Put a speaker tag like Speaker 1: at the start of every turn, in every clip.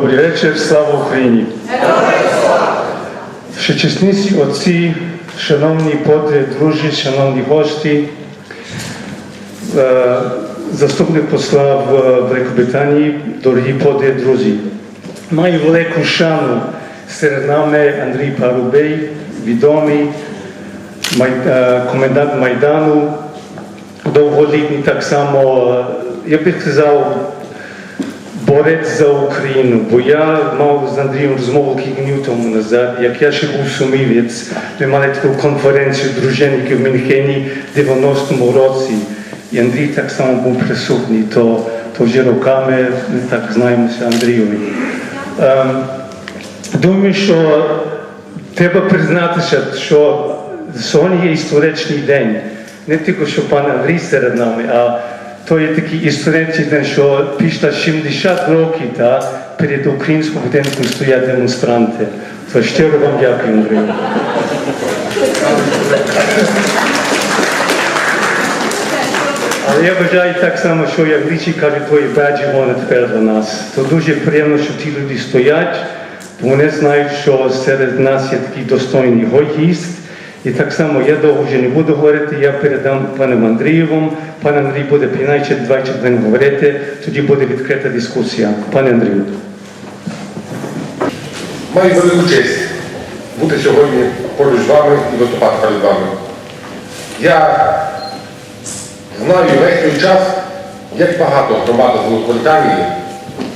Speaker 1: Добрий вечір, слава Україні! Всечеснісі отці, шановні подри, друзі, шановні гості, е, заступник посла в Великобританії, дорогі подри, друзі. Маю велику шану серед нами Андрій Парубей, відомий е, комендант Майдану, довголітній так само, е, я би сказав, борець за Україну, бо я мав з Андрієм розмову кілька днів тому назад, як я ще був сумівець, ми мали таку конференцію дружинників в Мюнхені в 90-му році. І Андрій так само був присутній, то, то вже роками ми так знаємося Андрійові. Ем, думаю, що треба признатися, що сьогодні є історичний день. Не тільки що пан Андрій серед нами, а то є такий історичний що після 70 років та, перед українським будинком стоять демонстранти. То щиро вам дякую, Андрій. Але я вважаю так само, що як Річі каже, твої баджі вони тепер для нас. То дуже приємно, що ті люди стоять, бо вони знають, що серед нас є такий достойний гість. І так само я довго вже не буду говорити, я передам пану Андрієву. Пан Андрій буде принаймні 20 хвилин говорити, тоді буде відкрита дискусія. Пане Андрію.
Speaker 2: Маю велику честь бути сьогодні поруч з вами і виступати перед вами. Я знаю весь той час, як багато громада Великобританії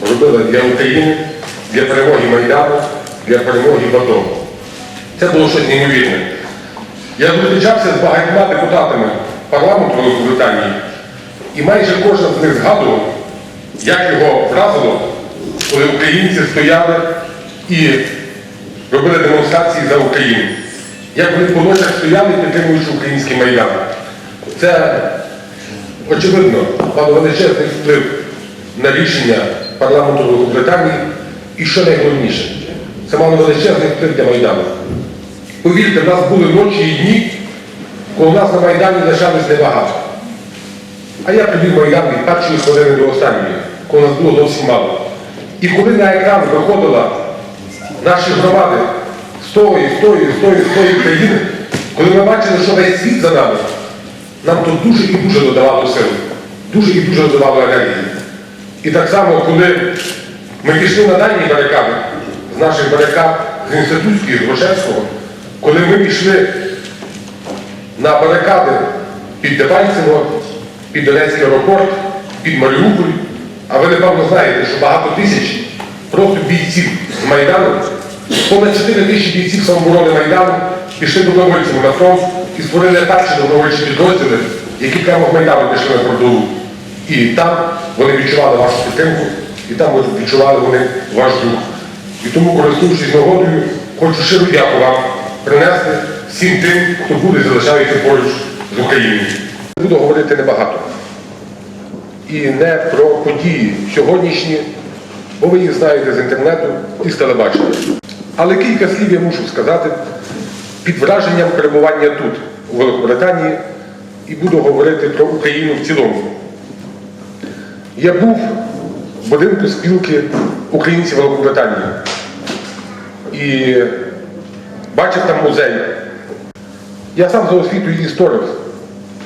Speaker 2: робила для України, для перемоги Майдану, для перемоги в АТО. Це було щось неймовірне. Я зустрічався з багатьма депутатами парламенту Великобританії, і майже кожен з них згадував, як його вразило, коли українці стояли і робили демонстрації за Україну. Як вони по ночах стояли, підтримуючи український майдан. Це, очевидно, мало величезний вплив на рішення парламенту Великобританії. І що найголовніше, це мало величезний вплив для Майдану. Повірте, в нас були ночі і дні, коли у нас на Майдані лишалось небагато. А я провів Майдан від першої хвилини до останньої, коли нас було зовсім мало. І коли на екран виходила наші громади з тої, з тої, з тої, з тої країни, коли ми бачили, що весь світ за нами, нам то дуже і дуже додавало сил, дуже і дуже додавало енергії. І так само, коли ми пішли на дальні барикади, з наших барикад, з Інститутської, з Грушевського, коли ми пішли на барикади під Дебальцево, під Донецький аеропорт, під Маріуполь. А ви, напевно, знаєте, що багато тисяч просто бійців з Майдану, понад 4 тисячі бійців самооборони Майдану пішли добровольцями на фронт і створили перші добровольчі підрозділи, які прямо в Майдану пішли на передову. І там вони відчували вашу підтримку, і там відчували вони ваш дух. І тому, користуючись нагодою, хочу щиро дяку вам принести всім тим, хто буде залишається поруч з Україною. Буду говорити небагато. І не про події сьогоднішні, бо ви їх знаєте з інтернету і з телебачення. Але кілька слів я мушу сказати під враженням перебування тут, у Великобританії, і буду говорити про Україну в цілому. Я був в будинку спілки українців Великобританії і бачив там музей. Я сам за освітою історик,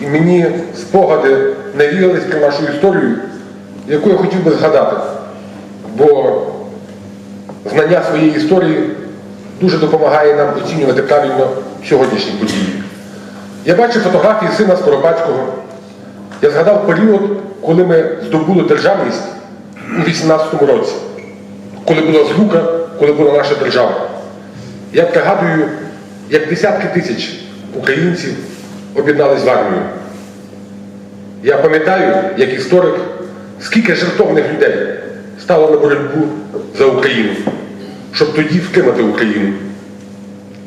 Speaker 2: і мені спогади навіялись про нашу історію, яку я хотів би згадати. Бо знання своєї історії дуже допомагає нам оцінювати правильно сьогоднішні події. Я бачив фотографії сина Скоропадського. Я згадав період, коли ми здобули державність у 18-му році, коли була злука, коли була наша держава. Я пригадую, як десятки тисяч українців об'єднались в армію. Я пам'ятаю, як історик, скільки жертовних людей стало на боротьбу за Україну, щоб тоді втримати Україну.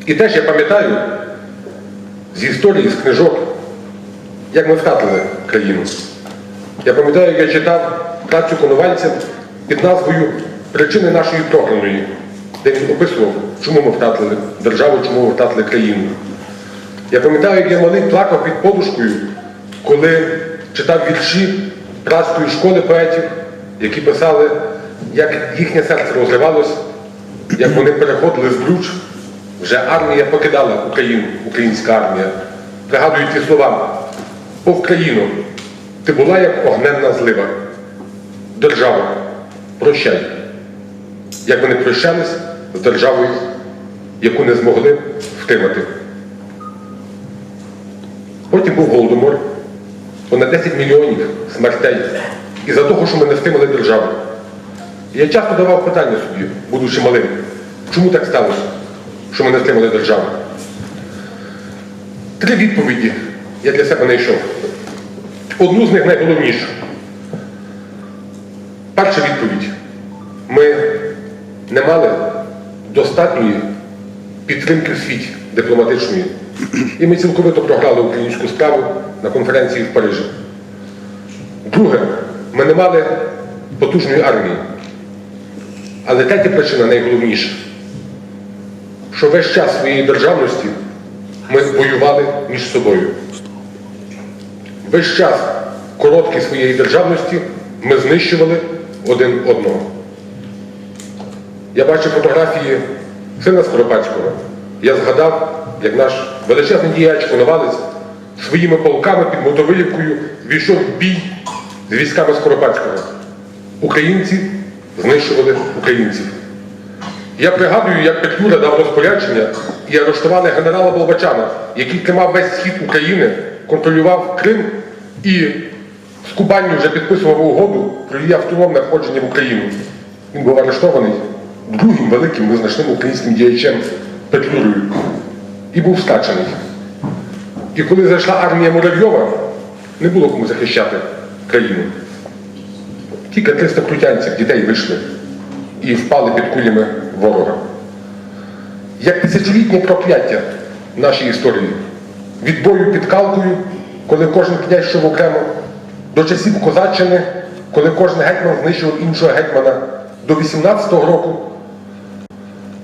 Speaker 2: І теж я пам'ятаю з історії, з книжок, як ми втратили країну. Я пам'ятаю, як я читав працю Коновальця під назвою Причини нашої програної, де він описував, чому ми втратили державу, чому ми втратили країну. Я пам'ятаю, як я малий плакав під подушкою, коли читав вірші Празької школи поетів, які писали як їхнє серце розривалось, як вони переходили з Бруч, вже армія покидала Україну, українська армія. Пригадую ті слова, о Вкраїну, ти була як огненна злива. Держава, прощай. Як вони прощались з державою, яку не змогли втримати. Потім був голодомор, понад 10 мільйонів смертей. І за того, що ми не стримали державу. Я часто давав питання собі, будучи малим, чому так сталося, що ми не стримали державу? Три відповіді я для себе знайшов. Одну з них найголовнішу. Перша відповідь. Ми не мали достатньої підтримки в світі дипломатичної. І ми цілковито програли українську справу на конференції в Парижі. Друге, ми не мали потужної армії. Але третя причина найголовніша, що весь час своєї державності ми воювали між собою. Весь час короткий своєї державності ми знищували один одного. Я бачив фотографії сина Скоропадського. Я згадав, як наш величезний діяч Коновалець своїми полками під мотовилівкою війшов бій з військами Скоропадського. Українці знищували українців. Я пригадую, як Петлюра дав розпорядження і арештували генерала Болбачана, який тримав весь схід України, контролював Крим і з Кубанню вже підписував угоду про її автономне входження в Україну. Він був арештований другим великим визначним українським діячем Петлюрою і був скачений. І коли зайшла армія Муравйова, не було кому захищати країну. Тільки 300 крутянців дітей вийшли і впали під кулями ворога. Як тисячолітнє прокляття нашій історії. Від бою під Калкою, коли кожен князь йшов окремо, до часів Козаччини, коли кожен гетьман знищував іншого гетьмана, до 18-го року.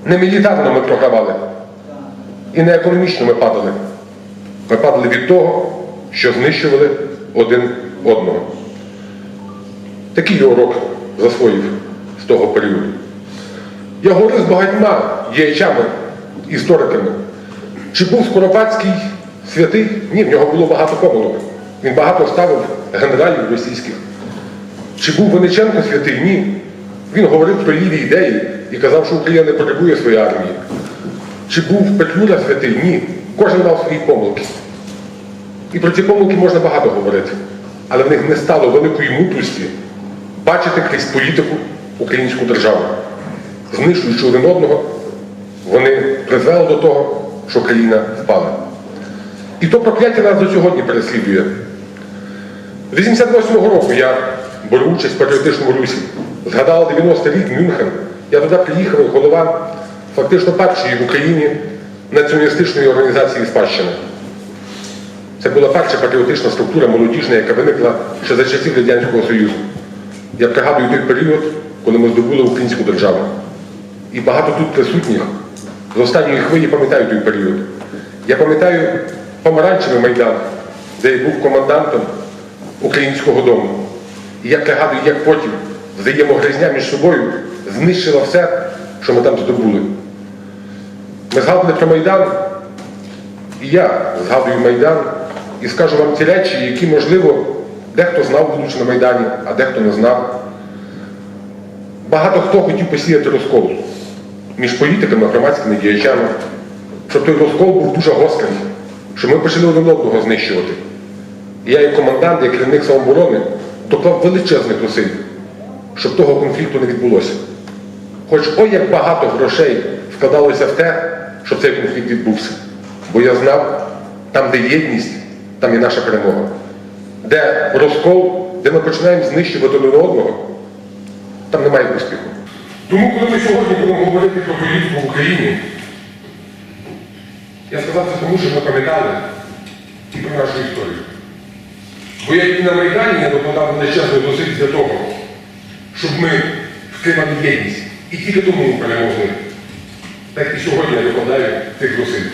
Speaker 2: Не мілітарно ми програвали. І не економічно ми падали. Ми падали від того, що знищували один одного. Такий я урок засвоїв з того періоду. Я говорив з багатьма діячами, істориками. Чи був Скоропадський святий? Ні, в нього було багато помилок. Він багато ставив генералів російських. Чи був Вениченко святий? Ні. Він говорив про ліві ідеї і казав, що Україна не потребує своєї армії. Чи був Петлюра святий? Ні. Кожен мав свої помилки. І про ці помилки можна багато говорити. Але в них не стало великої мудрості бачити крізь політику українську державу. Знищуючи один одного, вони призвели до того, що країна впала. І то прокляття нас до сьогодні переслідує. З 88-го року я беру участь в патріотичному русі. Згадав 90-й рік Мюнхен. Я туди приїхав як голова фактично першої в Україні націоналістичної організації Спадщина. Це була перша патріотична структура молодіжна, яка виникла ще за часів Радянського Союзу. Я пригадую той період, коли ми здобули українську державу. І багато тут присутніх з останньої хвилі пам'ятають той період. Я пам'ятаю помаранчевий майдан, де я був командантом українського дому. І я пригадую, як потім взаємогризня між собою знищила все, що ми там здобули. Ми згадували про Майдан, і я згадую Майдан і скажу вам ті речі, які, можливо, дехто знав, будучи на Майдані, а дехто не знав. Багато хто хотів посіяти розкол між політиками, громадськими діячами, щоб той розкол був дуже гострий, щоб ми почали один одного знищувати. Я, як комендант, як керівник самооборони, доклав величезних зусиль, щоб того конфлікту не відбулося. Хоч ой, як багато грошей вкладалося в те, щоб цей конфлікт відбувся. Бо я знав, там, де єдність, там і наша перемога. Де розкол, де ми починаємо знищувати один одного, там немає успіху. Тому, коли ми сьогодні будемо говорити про політику в Україні, я сказав це тому, що ми пам'ятали і про нашу історію. Бо як і на Майдані я докладав величезних зусиль для того, щоб ми втримали єдність. І тільки тому ми перемогли. Так і сьогодні я докладаю тих зусиль.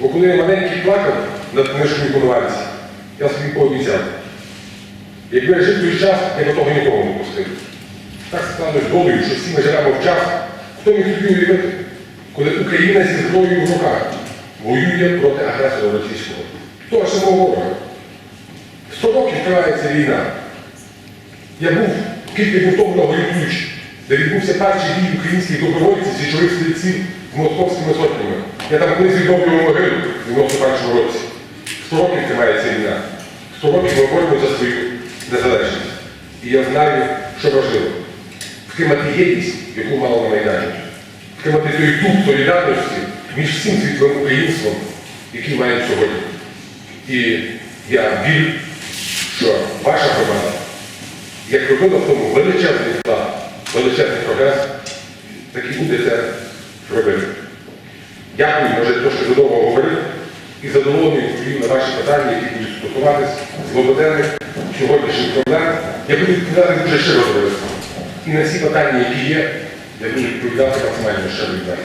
Speaker 2: Бо коли я маленький плакав над книжкою конвенції, я собі пообіцяв. Якби я жив той час, я до того нікого не пустив. Так сталося долею, що всі ми живемо в час, хто міг собі уявити, коли Україна зі зброєю в руках воює проти агресора російського. Того самого ворога. Сто років тривається війна. Я був кілька днів тому на де відбувся перший бій українських добровольців січових стрільців з московськими сотнями. Я там колись відновлював могилу в 91-му році. Сто років тримається війна. Сто років ми боремося за свою незалежність. І я знаю, що важливо. Втримати єдність, яку мало на Майдані. Втримати той дух солідарності між всім світлим українством, який маємо сьогодні. І я вірю, що ваша громада, як робила в тому величезний вклад, величезний прогрес, так і буде це робити. Дякую, може трошки задовго говорив і задоволений відповів на ваші питання, які будуть стосуватись злободенних сьогоднішніх проблем. Я буду відповідати дуже щиро говорити. І на всі питання, які є, я буду відповідати максимально відповідати.